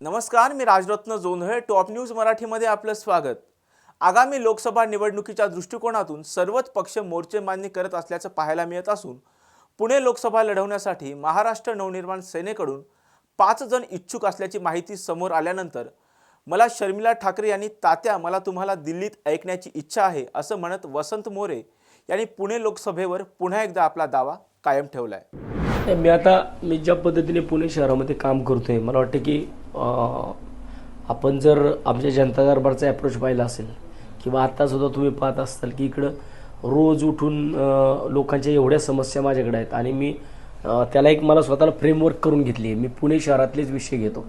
नमस्कार मी Rajratna Jondhale top news मराठीमध्ये आपलं स्वागत. आगामी लोकसभा निवडणुकीच्या दृष्टिकोनातून सर्वच पक्ष मोर्चे करत असल्याचं पाहायला मिळत असून पुणे लोकसभा लढवण्यासाठी महाराष्ट्र नवनिर्माण सेनेकडून पाच जण इच्छुक असल्याची माहिती समोर आल्यानंतर मला शर्मिला ठाकरे यांनी तात्या मला तुम्हाला दिल्लीत ऐकण्याची इच्छा आहे असं म्हणत वसंत मोरे यांनी पुणे लोकसभेवर पुन्हा एकदा आपला दावा कायम ठेवला आहे मी आता मी ज्या पद्धतीने पुणे शहरामध्ये काम करतोय मला वाटतं की आपण जर आमच्या जनता दरबारचा ॲप्रोच पाहिला असेल किंवा आत्तासुद्धा तुम्ही पाहत असाल की इकडं रोज उठून लोकांच्या एवढ्या समस्या माझ्याकडे आहेत आणि मी त्याला एक मला स्वतःला फ्रेमवर्क करून घेतली आहे. मी पुणे शहरातलेच विषय घेतो.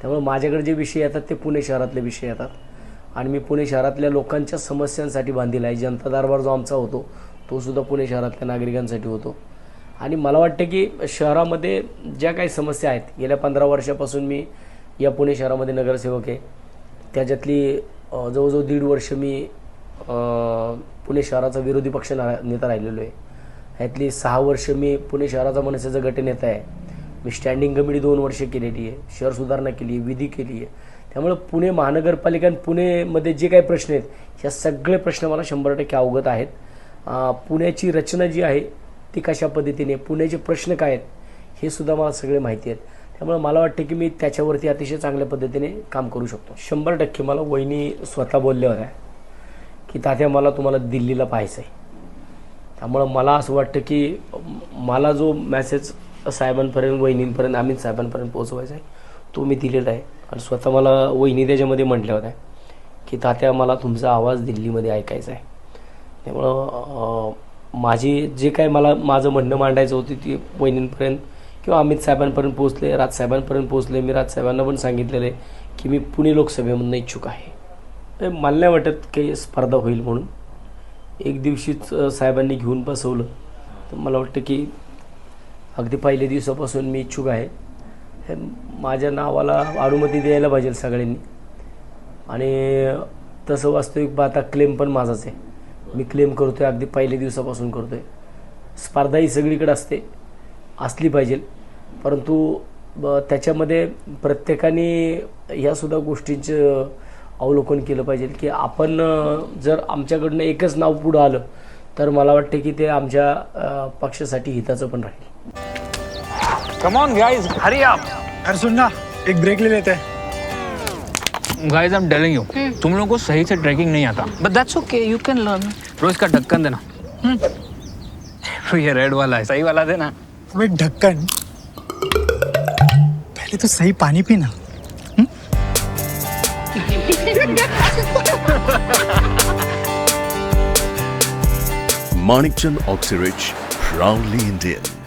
त्यामुळे माझ्याकडे जे विषय येतात ते पुणे शहरातले विषय येतात. आणि मी पुणे शहरातल्या लोकांच्या समस्यांसाठी बांधील आहे. जनता दरबार जो आमचा होतो तो सुद्धा पुणे शहरातल्या नागरिकांसाठी होतो. आणि मला वाटतं की शहरामध्ये ज्या काही समस्या आहेत गेल्या पंधरा वर्षापासून मी या पुणे शहरामध्ये नगरसेवक आहे. त्याच्यातली जवळजवळ दीड वर्ष मी पुणे शहराचा विरोधी पक्ष ना नेता राहिलेलो आहे. ह्यातली सहा वर्ष मी पुणे शहराचा मनसेचा गटनेता आहे. मी स्टँडिंग कमिटी दोन वर्ष केलेली आहे. शहर सुधारणा केली आहे विधी केली आहे. त्यामुळे पुणे महानगरपालिका आणि पुणेमध्ये जे काही प्रश्न आहेत ह्या सगळे प्रश्न मला शंभर टक्के अवगत आहेत. पुण्याची रचना जी आहे ती कशा पद्धतीने पुण्याचे प्रश्न काय आहेत हे सुद्धा मला सगळे माहिती आहेत. त्यामुळे मला वाटतं की मी त्याच्यावरती अतिशय चांगल्या पद्धतीने काम करू शकतो. शंभर टक्के मला वहिनी स्वतः बोलल्या होत्या की तात्या मला तुम्हाला दिल्लीला पाहायचं आहे त्यामुळं मला असं वाटतं की मला जो मॅसेज साहेबांपर्यंत वहिनींपर्यंत आम्ही साहेबांपर्यंत पोहोचवायचा आहे तो मी दिलेला आहे. आणि स्वतः मला वहिनी त्याच्यामध्ये म्हटल्या होत्या की तात्या मला तुमचा आवाज दिल्लीमध्ये ऐकायचा आहे त्यामुळं माझी जे काय मला माझं म्हणणं मांडायचं होतं ती वहिनींपर्यंत किंवा अमित साहेबांपर्यंत पोहोचले राजसाहेबांपर्यंत पोहोचले मी राजसाहेबांना पण सांगितलेलं आहे की मी पुणे लोकसभेमधनं इच्छुक आहे. मला नाही वाटत काही स्पर्धा होईल म्हणून. एक दिवशीच साहेबांनी घेऊन बसवलं. तर मला वाटतं की अगदी पहिल्या दिवसापासून मी इच्छुक आहे. हे माझ्या नावाला अनुमती द्यायला पाहिजे सगळ्यांनी. आणि तसं वास्तविक पाहता क्लेम पण माझाच आहे. मी क्लेम करतो आहे अगदी पहिल्या दिवसापासून करतो आहे स्पर्धा ही सगळीकडे असते. असली पाहिजे. परंतु त्याच्यामध्ये प्रत्येकाने ह्या सुद्धा गोष्टींचं अवलोकन केलं पाहिजे की आपण जर आमच्याकडनं एकच नाव पुढं आलं तर मला वाटतं की ते आमच्या पक्षासाठी हिताचं पण राहील. कम ऑन गाइस हरी आप अरे सुन ना एक ब्रेक ले लेते. हैं guys I am telling you तुम लोगों को सही से ट्रैकिंग नहीं आता. But that's okay, you can learn. रोज का ढक्कन देना. ये रेड वाला है सही वाला देना. अबे ढक्कन पहले तो सही पानी पीना Manikchand Oxyrich, proudly Indian.